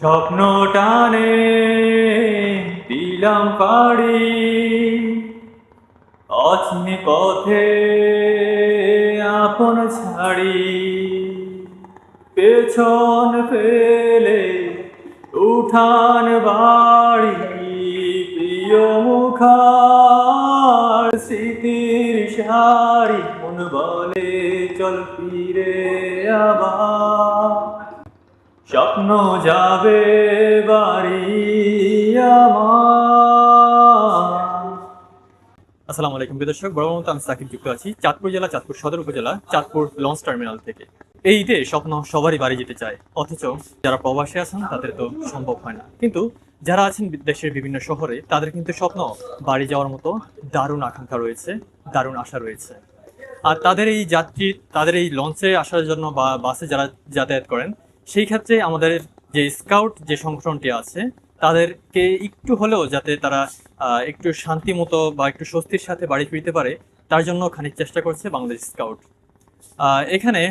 স্বপ্ন টানে, দিলাম পাড়ি। অচিনে পথে আপন ছাড়ি। পেছন ফেলে উঠান বাড়ি। প্রিয় মুখার স্মৃতির সারি। মন বলে, চল ফিরে আবার। স্বপ্ন যাবে বাড়ি আসসালামু আলাইকুম প্রিয় দর্শক, বড় মতো আমি সাকিব যুক্ত আছি চাঁদপুর জেলা, চাঁদপুর সদর উপজেলা, চাঁদপুর লঞ্চ টার্মিনাল থেকে। এই ঈদে স্বপ্ন সবারই বাড়ি যেতে চায়, অথচ যারা প্রবাসে আছেন, তাদের তো সম্ভব হয় না। কিন্তু যারা আছেন দেশের বিভিন্ন শহরে, তাদের কিন্তু স্বপ্ন বাড়ি যাওয়ার মতো দারুণ আকাঙ্ক্ষা রয়েছে, দারুণ আশা রয়েছে। আর তাদের এই যাত্রী, তাদের এই লঞ্চে আসার জন্য বা বাসে যারা যাতায়াত করেন সেই ক্ষেত্রে আমাদের যে স্কাউট যে সংগঠনটি আছে, তাদেরকে একটু হলেও যাতে তারা একটু শান্তি মতো বা একটু স্বস্তির সাথে বাড়ি ফিরতে পারে, তার জন্য খানিক চেষ্টা করছে বাংলাদেশ স্কাউট। এখানে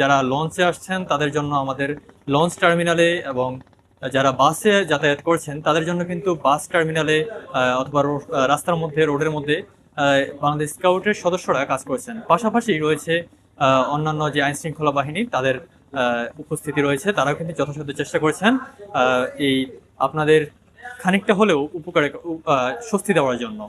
যারা লঞ্চে আসছেন, তাদের জন্য আমাদের লঞ্চ টার্মিনালে এবং যারা বাসে যাতায়াত করছেন, তাদের জন্য কিন্তু বাস টার্মিনালে অথবা রাস্তার মধ্যে, রোডের মধ্যে বাংলাদেশ স্কাউটের সদস্যরা কাজ করছেন। পাশাপাশি রয়েছে অন্যান্য যে আইন শৃঙ্খলা বাহিনী, তাদের উপস্থিতি রয়েছে তারা কিন্তু যথাসাধ্য চেষ্টা করেছেন এই আপনাদের খানিকটা হলেও উপকারে স্বস্তি দেওয়ার জন্য।